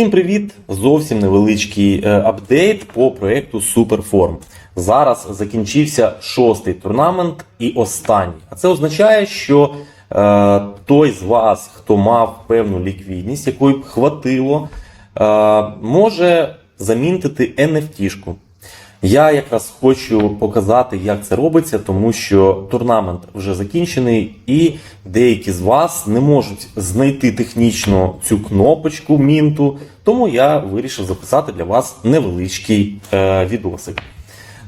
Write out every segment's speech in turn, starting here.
Всім привіт! Зовсім невеличкий е, апдейт по проекту Superform. Зараз закінчився шостий турнамент і останній. А це означає, що е, той з вас, хто мав певну ліквідність, якої б хватило, е, може замінити NFT-шку. Я якраз хочу показати, як це робиться, тому що турнамент вже закінчений, і деякі з вас не можуть знайти технічно цю кнопочку мінту. Тому я вирішив записати для вас невеличкий е, відосик.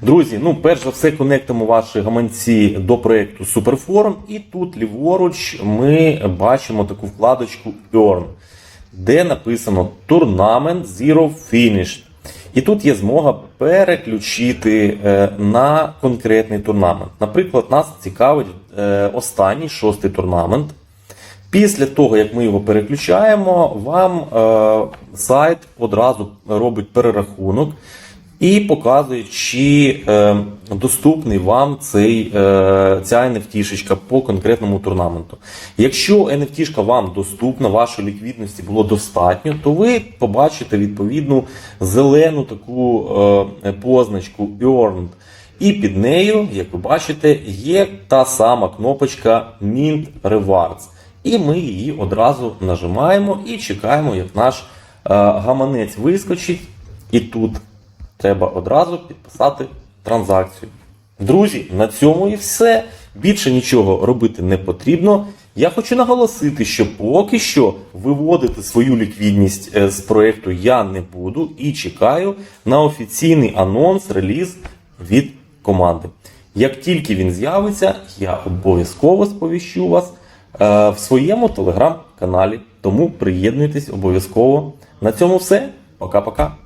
Друзі, ну перш за все конектимо ваші гаманці до проекту Superform, і тут ліворуч ми бачимо таку вкладочку Earn, де написано Tournament Zero Finished. І тут є змога переключити е, на конкретний турнамент. Наприклад, нас цікавить е, останній шостий турнамент. Після того, як ми його переключаємо, вам е, сайт одразу робить перерахунок і показує, чи е, доступний вам цей, е, ця NFT-шечка по конкретному турнаменту. Якщо NFT-шка вам доступна, вашої ліквідності було достатньо, то ви побачите відповідну зелену таку е, позначку Earned. І під нею, як ви бачите, є та сама кнопочка Mint Rewards. І ми її одразу нажимаємо і чекаємо, як наш е, гаманець вискочить. І тут треба одразу підписати транзакцію. Друзі, на цьому і все. Більше нічого робити не потрібно. Я хочу наголосити, що поки що виводити свою ліквідність е, з проекту я не буду і чекаю на офіційний анонс, реліз від команди. Як тільки він з'явиться, я обов'язково сповіщу вас е, в своєму телеграм-каналі. Тому приєднуйтесь обов'язково. На цьому все. Пока-пока.